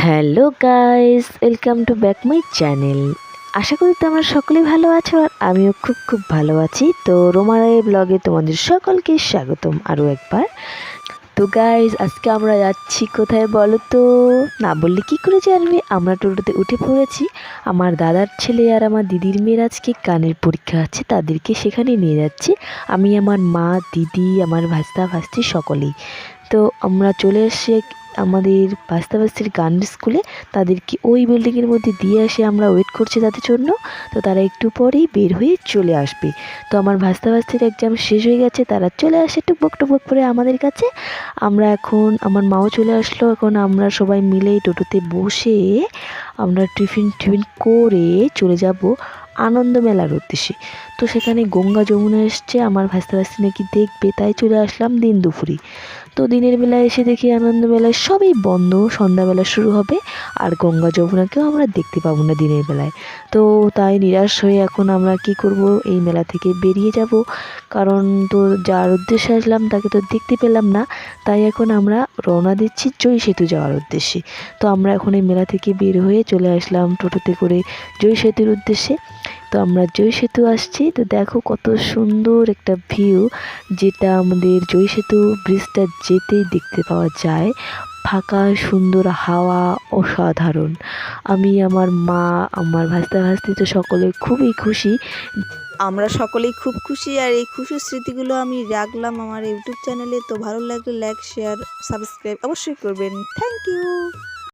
Hello guys, welcome to back my channel. আশা করি তোমরা সকলেই ভালো আছো আর আমিও খুব খুব ভালো আছি। তো রোমারাই ব্লগে তোমাদের সকলকে স্বাগতম আরও একবার। তো গাইজ আজকে আমরা যাচ্ছি কোথায় বলো তো? না বললে কি করে জানবে আমরা টোটোতে উঠে পড়েছি। আমার দাদার ছেলে আর আমার দিদির মেয়ের আজকে গানের পরীক্ষা আছে, তাদেরকে সেখানে নিয়ে যাচ্ছি। আমি, আমার মা, দিদি, আমার ভাস্তা, ভাস্তি সকলেই। তো আমরা চলে এসে আমাদের ভাস্তা ভাস্তির গান স্কুলে তাদেরকে ওই বিল্ডিংয়ের মধ্যে দিয়ে আসে আমরা ওয়েট করছি তাদের জন্য। তো তারা একটু পরেই বের হয়ে চলে আসবে। তো আমার ভাস্তা ভাস্তির এক্সাম শেষ হয়ে গেছে, তারা চলে আসে টুকবক টুকবক করে আমাদের কাছে। আমরা এখন, আমার মাও চলে আসলো। এখন আমরা সবাই মিলে টোটোতে বসে আমরা টিফিন টিফিন করে চলে যাব আনন্দ মেলার উদ্দেশ্যে। তো সেখানে গঙ্গা যমুনা এসছে, আমার ভাস্তা ভাস্তি নাকি দেখবে, তাই চলে আসলাম দিন দুপুরে। তো দিনের বেলায় এসে দেখি আনন্দ মেলায় সবই বন্ধ, সন্ধ্যাবেলা শুরু হবে, আর গঙ্গা যমুনাকেও আমরা দেখতে পাবো না দিনের বেলায়। তো তাই নিরাশ হয়ে এখন আমরা কি করব, এই মেলা থেকে বেরিয়ে যাব। কারণ তো যার উদ্দেশ্যে আসলাম, তাকে তো দেখতে পেলাম না, তাই এখন আমরা রওনা দিচ্ছি জয় সেতু যাওয়ার উদ্দেশ্যে। তো আমরা এখন এই মেলা থেকে বের হয়ে চলে আসলাম টোটোতে করে জয় সেতুর উদ্দেশ্যে। তো আমরা জয় সেতু আসছি। তো দেখো কত সুন্দর একটা ভিউ যেটা আমাদের জয় সেতু ব্রিজটা যেতেই দেখতে পাওয়া যায়। ফাঁকা, সুন্দর হাওয়া, অসাধারণ। আমি, আমার মা, আমার ভাস্তা ভাস্তি তো সকলে খুবই খুশি। আমরা সকলেই খুব খুশি আর এই খুশির স্মৃতিগুলো আমি রাখলাম আমার ইউটিউব চ্যানেলে। তো ভালো লাগলে লাইক শেয়ার সাবস্ক্রাইব অবশ্যই করবেন। Thank you